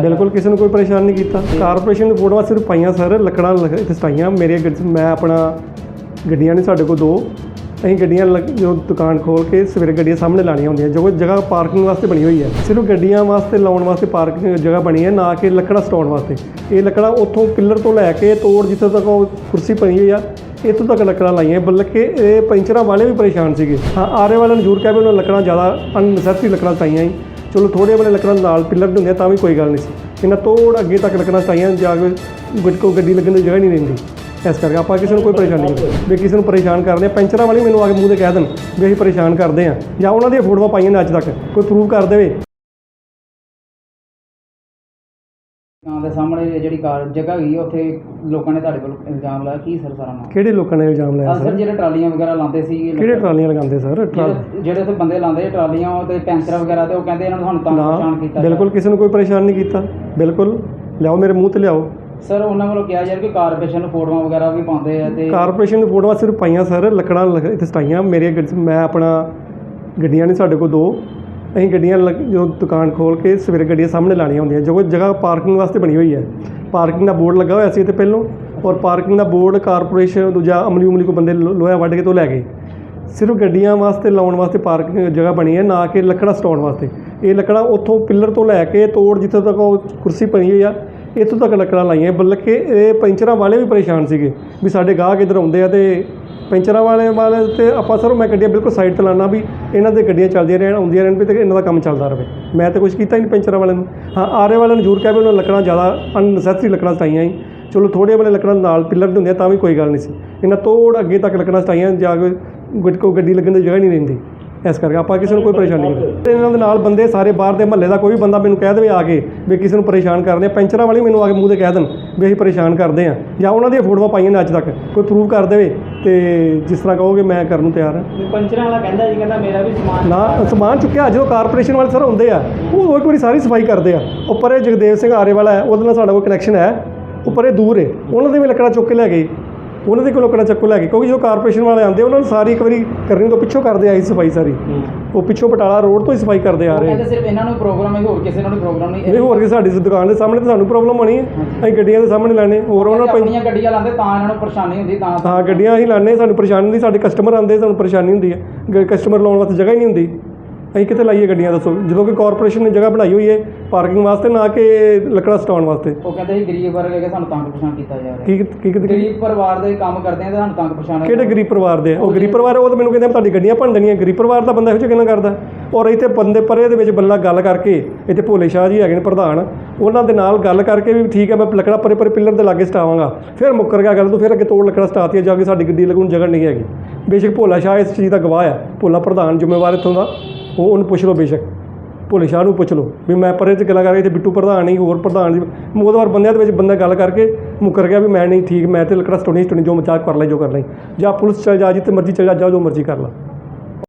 ਬਿਲਕੁਲ, ਕਿਸੇ ਨੂੰ ਕੋਈ ਪਰੇਸ਼ਾਨ ਨਹੀਂ ਕੀਤਾ। ਕਾਰਪੋਰੇਸ਼ਨ ਨੇ ਫੋਟੋਆਂ ਸਿਰਫ ਪਾਈਆਂ ਸਰ, ਲੱਕੜਾਂ ਲਗ- ਇੱਥੇ ਸਟਾਈਆਂ ਮੇਰੀਆਂ ਗੱਡੀ ਮੈਂ ਆਪਣਾ ਗੱਡੀਆਂ ਨੇ ਸਾਡੇ ਕੋਲ ਦੋ। ਅਸੀਂ ਗੱਡੀਆਂ ਲੱਗ- ਜੋ ਦੁਕਾਨ ਖੋਲ ਕੇ ਸਵੇਰੇ ਗੱਡੀਆਂ ਸਾਹਮਣੇ ਲਾਣੀਆਂ ਹੁੰਦੀਆਂ। ਜੋ ਜਗ੍ਹਾ ਪਾਰਕਿੰਗ ਵਾਸਤੇ ਬਣੀ ਹੋਈ ਹੈ। ਸਿਰਫ ਗੱਡੀਆਂ ਵਾਸਤੇ ਲਾਉਣ ਵਾਸਤੇ ਪਾਰਕਿੰਗ ਜਗ੍ਹਾ ਬਣੀ ਹੈ, ਨਾ ਕਿ ਲੱਕੜਾਂ ਸਟਾਉਣ ਵਾਸਤੇ। ਇਹ ਲੱਕੜਾਂ ਉੱਥੋਂ ਪਿੱਲਰ ਤੋਂ ਲੈ ਕੇ ਤੋੜ ਜਿੱਥੇ ਤੱਕ ਉਹ ਕੁਰਸੀ ਪਈ ਹੋਈ ਆ, ਇੱਥੋਂ ਤੱਕ ਲੱਕੜਾਂ ਲਾਈਆਂ। ਬਲਕਿ ਇਹ ਪੈਂਚਰਾਂ ਵਾਲੇ ਵੀ ਪਰੇਸ਼ਾਨ ਸੀਗੇ। ਹਾਂ, ਆਰੇ ਵਾਲਿਆਂ ਨੂੰ ਜ਼ਰੂਰ ਕਹਿ ਵੀ ਉਹਨਾਂ ਲੱਕੜਾਂ ਜ਼ਿਆਦਾ ਅਨਨੈਸੈਸਰੀ ਲੱਕੜਾਂ ਸਟਾਈਆਂ ਸੀ। ਚਲੋ ਥੋੜੇ ਬੜੇ ਲੱਕੜਾਂ ਨਾਲ ਪਿੱਲਰ ਦੇ ਹੁੰਦੇ ਆ, ਤਾਂ ਵੀ ਕੋਈ ਗੱਲ ਨਹੀਂ ਸੀ। ਇਹਨਾਂ ਤੋੜ ਅੱਗੇ ਤੱਕ ਲੱਕੜਾਂ ਸਟਾਈਆਂ ਜਾ ਕੇ ਗੱਡ ਕੋ ਗੱਡੀ ਲੱਗਣ ਦੀ ਜਗ੍ਹਾ ਨਹੀਂ ਰਹਿੰਦੀ। ਇਸ ਕਰਕੇ ਆਪਾਂ ਕਿਸੇ ਨੂੰ ਕੋਈ ਪਰੇਸ਼ਾਨੀ ਨਹੀਂ ਵੀ ਕਿਸੇ ਨੂੰ ਪਰੇਸ਼ਾਨ ਕਰਦੇ ਆ, ਪੈਂਚਰਾਂ ਵਾਲੀ ਮੈਨੂੰ ਆ ਕੇ ਮੂੰਹ ਤੇ ਕਹਿ ਦੇਣ ਵੀ ਅਸੀਂ ਪਰੇਸ਼ਾਨ ਕਰਦੇ ਆ। ਜਾਂ ਉਹਨਾਂ ਦੀਆਂ ਫੋਟੋਆਂ ਪਾਈਆਂ ਨੇ ਅੱਜ ਤੱਕ, ਕੋਈ ਪ੍ਰੂਵ ਕਰ ਦੇਵੇ। ਕਾਂ ਦੇ ਸਾਹਮਣੇ ਜਿਹੜੀ ਕਾਰ ਜਗ੍ਹਾ ਹੈਗੀ ਆ, ਉੱਥੇ ਲੋਕਾਂ ਨੇ ਤੁਹਾਡੇ ਕੋਲ ਇਲਜ਼ਾਮ ਲਾਇਆ। ਕੀ ਸਰ ਸਾਰਾ ਮਾਮਲਾ ਕਿਹੜੇ ਲੋਕਾਂ ਨੇ ਇਲਜ਼ਾਮ ਲਾਇਆ ਸਰ ਜਿਹੜੇ ਟਰਾਲੀਆਂ ਵਗੈਰਾ ਲਾਉਂਦੇ ਸੀ ਕਿਹੜੇ ਟਰਾਲੀਆਂ ਲਗਾਉਂਦੇ ਸਰ? ਜਿਹੜੇ ਜਿਹੜੇ ਉੱਥੇ ਬੰਦੇ ਲਾਉਂਦੇ ਟਰਾਲੀਆਂ ਉਹ ਤੇ ਪੈਂਚਰ ਵਗੈਰਾ ਤੇ ਉਹ ਕਹਿੰਦੇ ਇਹਨਾਂ ਨੂੰ ਸਾਨੂੰ ਤੰਗ ਪਛਾਣ ਨਾ ਕੀਤਾ ਬਿਲਕੁਲ ਕਿਸੇ ਨੂੰ ਕੋਈ ਪਰੇਸ਼ਾਨ ਨਹੀਂ ਕੀਤਾ। ਬਿਲਕੁਲ ਲਿਆਓ ਮੇਰੇ ਮੂੰਹ ਤੇ ਲਿਆਓ। ਸਰ ਉਹਨਾਂ ਵੱਲੋਂ ਕਿਹਾ ਯਾਰ ਕਿ ਕਾਰਪੋਰੇਸ਼ਨ ਨੂੰ ਫੋਟੋਆਂ ਵਗੈਰਾ ਵੀ ਪਾਉਂਦੇ ਆ ਤੇ ਕਾਰਪੋਰੇਸ਼ਨ ਨੇ ਫੋਟੋਆਂ ਸਿਰਫ ਪਾਈਆਂ ਸਰ ਲੱਕੜਾਂ ਲਗ- ਇੱਥੇ ਸਟਾਈਆਂ। ਮੇਰੀਆਂ ਗੱਡ- ਮੈਂ ਆਪਣਾ ਗੱਡੀਆਂ ਨੇ ਸਾਡੇ ਕੋਲ ਦੋ। ਅਸੀਂ ਗੱਡੀਆਂ ਲੱਗ- ਜੋ ਦੁਕਾਨ ਖੋਲ੍ਹ ਕੇ ਸਵੇਰੇ ਗੱਡੀਆਂ ਸਾਹਮਣੇ ਲਾਣੀਆਂ ਹੁੰਦੀਆਂ, ਜੋ ਕਿ ਜਗ੍ਹਾ ਪਾਰਕਿੰਗ ਵਾਸਤੇ ਬਣੀ ਹੋਈ ਹੈ। ਪਾਰਕਿੰਗ ਦਾ ਬੋਰਡ ਲੱਗਾ ਹੋਇਆ ਸੀ ਇੱਥੇ ਪਹਿਲੋਂ, ਔਰ ਪਾਰਕਿੰਗ ਦਾ ਬੋਰਡ ਕਾਰਪੋਰੇਸ਼ਨ ਦੂਜਾ ਅਮਲੀ ਉਮਲੀ ਕੋ ਬੰਦੇ ਲੋਹਾ ਵੱਢ ਕੇ ਤੋਂ ਲੈ ਗਏ। ਸਿਰਫ ਗੱਡੀਆਂ ਵਾਸਤੇ ਲਾਉਣ ਵਾਸਤੇ ਪਾਰਕਿੰਗ ਜਗ੍ਹਾ ਬਣੀ ਹੈ, ਨਾ ਕਿ ਲੱਕੜਾਂ ਸਟਾਉਣ ਵਾਸਤੇ। ਇਹ ਲੱਕੜਾਂ ਉੱਥੋਂ ਪਿੱਲਰ ਤੋਂ ਲੈ ਕੇ ਤੋੜ ਜਿੱਥੇ ਤੱਕ ਉਹ ਕੁਰਸੀ ਪਈ ਹੋਈ ਆ, ਇੱਥੋਂ ਤੱਕ ਲੱਕੜਾਂ ਲਾਈਆਂ, ਬਲਕਿ ਇਹ ਪੈਂਚਰਾਂ ਵਾਲੇ ਵੀ ਪਰੇਸ਼ਾਨ ਸੀਗੇ ਵੀ ਸਾਡੇ ਗਾਹਕ ਇੱਧਰ ਆਉਂਦੇ ਆ ਤੇ ਪੈਂਚਰਾਂ ਵਾਲੇ ਵਾਲੇ ਤੇ ਆਪਾਂ ਸਰ ਮੈਂ ਗੱਡੀਆਂ ਬਿਲਕੁਲ ਸਾਈਡ ਤੇ ਲਾਣਾ ਵੀ ਇਹਨਾਂ ਦੇ ਗੱਡੀਆਂ ਚੱਲਦੀਆਂ ਰਹਿਣ, ਆਉਂਦੀਆਂ ਰਹਿਣ ਵੀ ਤੇ ਇਹਨਾਂ ਦਾ ਕੰਮ ਚੱਲਦਾ ਰਹੇ। ਮੈਂ ਤਾਂ ਕੁਝ ਕੀਤਾ ਹੀ ਨਹੀਂ ਪੈਂਚਰਾਂ ਵਾਲਿਆਂ ਨੂੰ। ਹਾਂ, ਆਰੇ ਵਾਲਿਆਂ ਨੂੰ ਜ਼ਰੂਰ ਕਿਹਾ ਵੀ ਉਹਨਾਂ ਲੱਕੜਾਂ ਜ਼ਿਆਦਾ ਅਨਨੈਸੈਸਰੀ ਲੱਕੜਾਂ ਸਟਾਈਆਂ ਹੀ। ਚਲੋ ਥੋੜੇ ਵਾਲੇ ਲੱਕੜਾਂ ਨਾਲ ਪਿੱਲਰ ਦੇ ਹੁੰਦੇ ਆ ਤਾਂ ਵੀ ਕੋਈ ਗੱਲ ਨਹੀਂ ਸੀ। ਇਹਨਾਂ ਤੋੜ ਅੱਗੇ ਤੱਕ ਲੱਕੜਾਂ ਸਟਾਈਆਂ ਜਾ ਕੇ ਗੱਡ ਕੋ ਗੱਡੀ ਲੱਗਣ ਦੀ ਜਗ੍ਹਾ ਨਹੀਂ ਰਹਿੰਦੀ। ਇਸ ਕਰਕੇ ਆਪਾਂ ਕਿਸੇ ਨੂੰ ਕੋਈ ਪਰੇਸ਼ਾਨੀ ਨਹੀਂ ਕਰਦੇ। ਇਹਨਾਂ ਦੇ ਨਾਲ ਬੰਦੇ ਸਾਰੇ ਬਾਹਰ ਦੇ ਮਹੱਲੇ ਦਾ ਕੋਈ ਵੀ ਬੰਦਾ ਮੈਨੂੰ ਕਹਿ ਦੇਵੇ ਆ ਕੇ ਵੀ ਕਿਸੇ ਨੂੰ ਪਰੇਸ਼ਾਨ ਕਰਦੇ ਆ ਪੈਂਚਰਾਂ ਵਾਲੀ ਮੈਨੂੰ ਆ ਕੇ ਮੂੰਹ ਤੇ ਕਹਿ ਦੇਣ ਵੀ ਅਸੀਂ ਪਰੇਸ਼ਾਨ ਕਰਦੇ ਆ। ਜਾਂ ਉਹਨਾਂ ਦੀਆਂ ਫੋਟੋਆਂ ਪਾਈਆਂ ਨੇ ਅੱਜ ਤੱਕ ਕੋਈ ਪ੍ਰੂਵ ਕਰ ਦੇਵੇ ਤੇ ਜਿਸ ਤਰ੍ਹਾਂ ਕਹੋਗੇ ਮੈਂ ਕਰਨ ਨੂੰ ਤਿਆਰ ਹਾਂ ਪੰਚਰਾਂ ਵਾਲਾ ਕਹਿੰਦਾ ਜੀ ਕਹਿੰਦਾ ਮੇਰਾ ਵੀ ਸਮਾਨ ਨਾ ਸਮਾਨ ਚੁੱਕਿਆ ਜਦੋਂ ਕਾਰਪੋਰੇਸ਼ਨ ਵਾਲੇ ਸਰ ਹੁੰਦੇ ਆ ਉਹ ਇੱਕ ਵਾਰੀ ਸਾਰੀ ਸਫ਼ਾਈ ਕਰਦੇ ਆ। ਉੱਪਰ ਇਹ ਜਗਦੇਵ ਸਿੰਘ ਆਰੇ ਵਾਲਾ ਹੈ ਉਹਦੇ ਨਾਲ ਸਾਡਾ ਕੋਈ ਕਨੈਕਸ਼ਨ ਹੈ। ਉੱਪਰ ਇਹ ਦੂਰ ਹੈ ਉਹਨਾਂ ਦੇ ਵੀ ਲੱਕੜਾਂ ਚੁੱਕ ਕੇ ਲੈ ਗਏ। ਉਹਨਾਂ ਦੇ ਕੋਲ ਲੱਕੜਾਂ ਚੱਕੋ ਲੈ ਗਏ ਕਿਉਂਕਿ ਜਦੋਂ ਕਾਰਪੋਰੇਸ਼ਨ ਵਾਲੇ ਆਉਂਦੇ ਉਹਨਾਂ ਨੂੰ ਸਾਰੀ ਇੱਕ ਵਾਰੀ ਕਰਨੀ ਤੋਂ ਪਿੱਛੋਂ ਕਰਦੇ ਆਈ ਸਫ਼ਾਈ ਸਾਰੀ। ਉਹ ਪਿੱਛੋਂ ਬਟਾਲਾ ਰੋਡ ਤੋਂ ਹੀ ਸਫ਼ਾਈ ਕਰਦੇ ਆ ਰਹੇ ਕਹਿੰਦੇ ਸਿਰਫ ਇਹਨਾਂ ਨੂੰ ਪ੍ਰੋਗਰਾਮ ਹੈ ਹੋਰ ਕਿਸੇ ਨੂੰ ਪ੍ਰੋਗਰਾਮ ਨਹੀਂ ਇਹ ਹੋਰ ਕਿ ਸਾਡੀ ਦੁਕਾਨ ਦੇ ਸਾਹਮਣੇ ਤਾਂ ਸਾਨੂੰ ਪ੍ਰੋਬਲਮ ਹੋਣੀ ਹੈ ਅਸੀਂ ਗੱਡੀਆਂ ਦੇ ਸਾਹਮਣੇ ਲਾਣੇ ਹੋਰ ਉਹਨਾਂ ਨੂੰ ਆਪਣੀਆਂ ਗੱਡੀਆਂ ਲਾਉਂਦੇ ਤਾਂ ਇਹਨਾਂ ਨੂੰ ਪਰੇਸ਼ਾਨੀ ਹੁੰਦੀ ਤਾਂ ਹਾਂ ਗੱਡੀਆਂ ਅਸੀਂ ਲਾਣੇ ਸਾਨੂੰ ਪਰੇਸ਼ਾਨੀ ਹੁੰਦੀ ਸਾਡੇ ਕਸਟਮਰ ਆਉਂਦੇ ਸਾਨੂੰ ਪਰੇਸ਼ਾਨੀ ਹੁੰਦੀ ਹੈ ਕਸਟਮਰ ਲਾਉਣ ਵਾਸਤੇ ਜਗ੍ਹਾ ਹੀ ਨਹੀਂ ਹੁੰਦੀ। ਅਸੀਂ ਕਿੱਥੇ ਲਾਈਏ ਗੱਡੀਆਂ ਦੱਸੋ? ਜਦੋਂ ਕਿ ਕਾਰਪੋਰੇਸ਼ਨ ਨੇ ਜਗ੍ਹਾ ਬਣਾਈ ਹੋਈ ਹੈ ਪਾਰਕਿੰਗ ਵਾਸਤੇ ਨਾ ਕਿ ਲੱਕੜਾਂ ਸਟਾਉਣ ਵਾਸਤੇ। ਉਹ ਕਹਿੰਦੇ ਸੀ ਗਰੀਬ ਵਰਗ ਹੈਗੇ ਸਾਨੂੰ ਤੰਗ ਪਛਾਣ ਕੀਤਾ ਜਾ ਰਿਹਾ। ਕੀ ਕੀ ਕੀ- ਗਰੀਬ ਪਰਿਵਾਰ ਦੇ ਕੰਮ ਕਰਦੇ ਆ ਤੇ ਸਾਨੂੰ ਤੰਗ ਪਛਾਣ ਕਿਹੜੇ ਗਰੀਬ ਪਰਿਵਾਰ ਦੇ ਆ? ਉਹ ਗਰੀਬ ਪਰਿਵਾਰ ਆ, ਉਹ ਤਾਂ ਮੈਨੂੰ ਕਹਿੰਦੇ ਆ, ਤੁਹਾਡੀ ਗੱਡੀਆਂ ਭੰਨ ਦੇਣੀਆਂ। ਗਰੀਬ ਪਰਿਵਾਰ ਦਾ ਬੰਦਾ ਇਹੋ ਜਿਹਾ ਕਿਹਨਾਂ ਕਰਦਾ? ਔਰ ਇੱਥੇ ਬੰਦੇ ਪਰੇ ਦੇ ਵਿੱਚ ਬੰਦਾ ਗੱਲ ਕਰਕੇ ਇੱਥੇ ਭੋਲੇ ਸ਼ਾਹ ਜੀ ਹੈਗੇ ਨੇ ਪ੍ਰਧਾਨ ਉਹਨਾਂ ਦੇ ਨਾਲ ਗੱਲ ਕਰਕੇ ਵੀ ਠੀਕ ਹੈ ਮੈਂ ਲੱਕੜਾ ਪਰੇ ਪਰੇ ਪਿੱਲਰ ਦੇ ਲਾਗੇ ਸਟਾਵਾਂਗਾ। ਫਿਰ ਮੁੱਕਰ ਗਿਆ ਗੱਲ ਤੋਂ ਫਿਰ ਅੱਗੇ ਤੋੜ ਲੱਕੜਾ ਸਟਾਤੀਆਂ ਜਾ ਕੇ ਸਾਡੀ ਗੱਡੀ ਲੱਗਣ ਨੂੰ ਜਗ੍ਹਾ ਨਹੀਂ ਹੈਗੀ। ਬੇਸ਼ੱਕ ਭੋਲਾ ਸ਼ਾਹ ਇਸ ਚੀਜ਼ ਦਾ ਗਵਾਹ ਹੈ ਭੋਲਾ ਪ੍ਰਧਾਨ ਜ਼ਿੰਮੇਵਾਰ ਇੱਥੋਂ ਦਾ। ਉਹ ਉਹਨੂੰ ਪੁੱਛ ਲਓ ਬੇਸ਼ੱਕ। ਭੋਲੇ ਸ਼ਾਹ ਨੂੰ ਪੁੱਛ ਲਓ ਵੀ ਮੈਂ ਪਰੇ ਤੇ ਗੱਲਾਂ ਕਰ ਰਹੀ ਤੇ ਬਿੱਟੂ ਪ੍ਰਧਾਨ ਨਹੀਂ, ਹੋਰ ਪ੍ਰਧਾਨ ਜੀ। ਮੋਦਵਾਰ ਬੰਦਿਆਂ ਦੇ ਵਿੱਚ ਬੰਦਾ ਗੱਲ ਕਰਕੇ ਮੁੱਕਰ ਗਿਆ ਵੀ ਮੈਂ ਨਹੀਂ ਠੀਕ, ਮੈਂ ਤੇ ਲੱਕੜਾ ਸਟੋਣੀ ਸਟੋਣੀ ਜੋ ਮਚਾਕ ਕਰ ਲੈ, ਜੋ ਕਰ ਲੈ। ਜਾਂ ਪੁਲਿਸ ਚਲ ਜਾ, ਜਿੱਥੇ ਮਰਜ਼ੀ ਚਲ ਜਾ ਜਾ, ਜੋ ਮਰਜ਼ੀ ਕਰ ਲੈ।